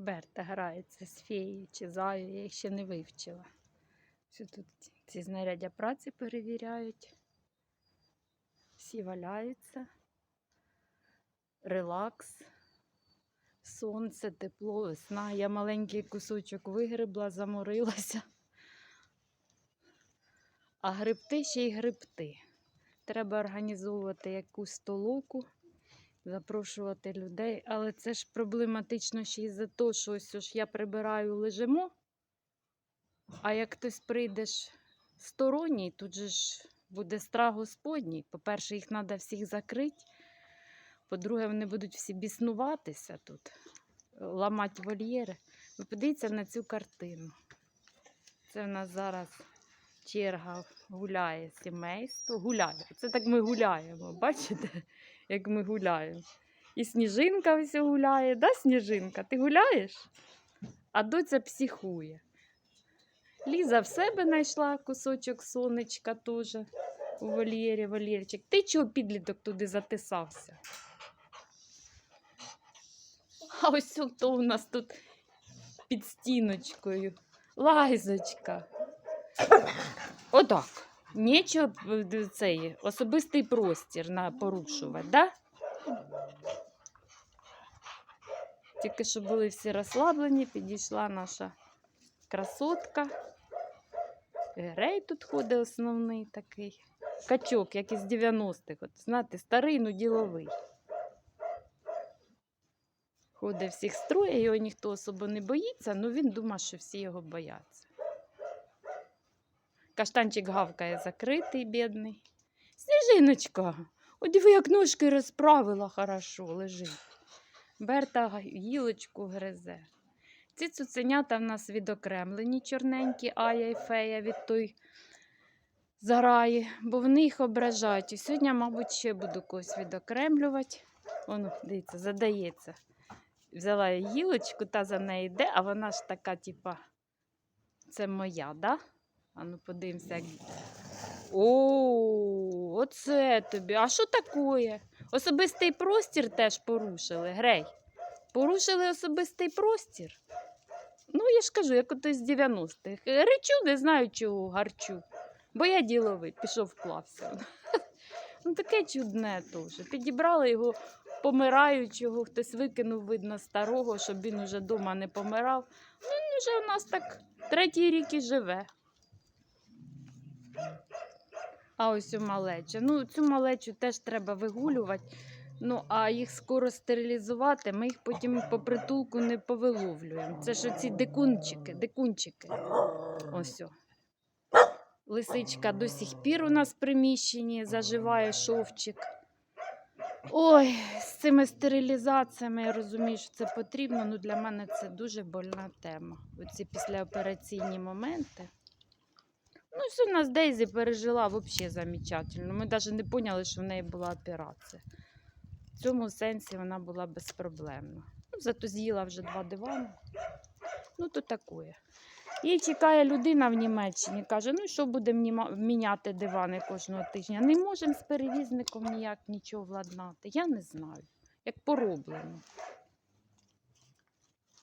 Берта грається з феєю чи заю, я їх ще не вивчила. Що тут ці знаряддя праці перевіряють. Всі валяються. Релакс. Сонце, тепло, весна. Я маленький кусочок вигребла, заморилася. А грибти ще й грибти. Треба організовувати якусь столовку, запрошувати людей. Але це ж проблематично ще й за те, що ось ж я прибираю лежимо. А як хтось прийдеш сторонній, тут же ж буде страх Господній. По-перше, їх треба всіх закрити. По-друге, вони будуть всі біснуватися тут, ламати вольєри. Ви подивіться на цю картину. Це в нас зараз черга гуляє сімейство. Гуляє. Це так ми гуляємо. Бачите, як ми гуляємо. І сніжинка ось гуляє, да, сніжинка? Ти гуляєш? А доця психує. Ліза в себе знайшла кусочок сонечка теж у вольєрі, вольєрчик. Ти чого підліток туди затисався? А ось хто у нас тут під стіночкою. Лайзочка. Отак. Нічого е, цей особистий простір на порушувати, да? Тільки що були всі розслаблені, підійшла наша красотка. Грей тут ходить основний такий. Качок, як із 90-х. От, знаєте, старий, ну діловий. Ходить всіх строє, його ніхто особо не боїться, але він думає, що всі його бояться. Каштанчик гавкає закритий, бідний. Сніжиночка, от як ножки розправила хорошо, лежить. Берта гілочку гризе. Ці цуценята в нас відокремлені, чорненькі, Ая і Фея від той зараї, бо вони їх ображають. І сьогодні, мабуть, ще буду когось відокремлювати. Воно, дивіться, задається. Взяла я гілочку, та за нею йде, а вона ж така, типа, це моя, да? А ну подивимося. Як... О, оце тобі. А що таке? Особистий простір теж порушили, Грей. Порушили особистий простір. Ну, я ж кажу, як ото з 90-х. Речу, не знаю, чого гарчу. Бо я діловий, пішов вклався. Ну, таке чудне теж. Підібрали його помираючого, хтось викинув, видно, старого, щоб він уже вдома не помирав. Ну, він вже у нас так третій рік і живе. А ось у малеча. Ну, цю малечу теж треба вигулювати. Ну, а їх скоро стерилізувати, ми їх потім по притулку не повиловлюємо. Це ж оці дикунчики, дикунчики. Ось. Лисичка до сих пір у нас в приміщенні, заживає шовчик. Ой, з цими стерилізаціями я розумію, що це потрібно. Ну для мене це дуже больна тема. Оці післяопераційні моменти. Ну, все у нас Дейзі пережила взагалі замечательно. Ми навіть не поняли, що в неї була операція. В цьому сенсі вона була безпроблемна. Ну, зато з'їла вже два дивани. Ну, то таке. Її чекає людина в Німеччині, каже, ну що будемо міняти дивани кожного тижня? Не можемо з перевізником ніяк нічого владнати. Я не знаю, як пороблено.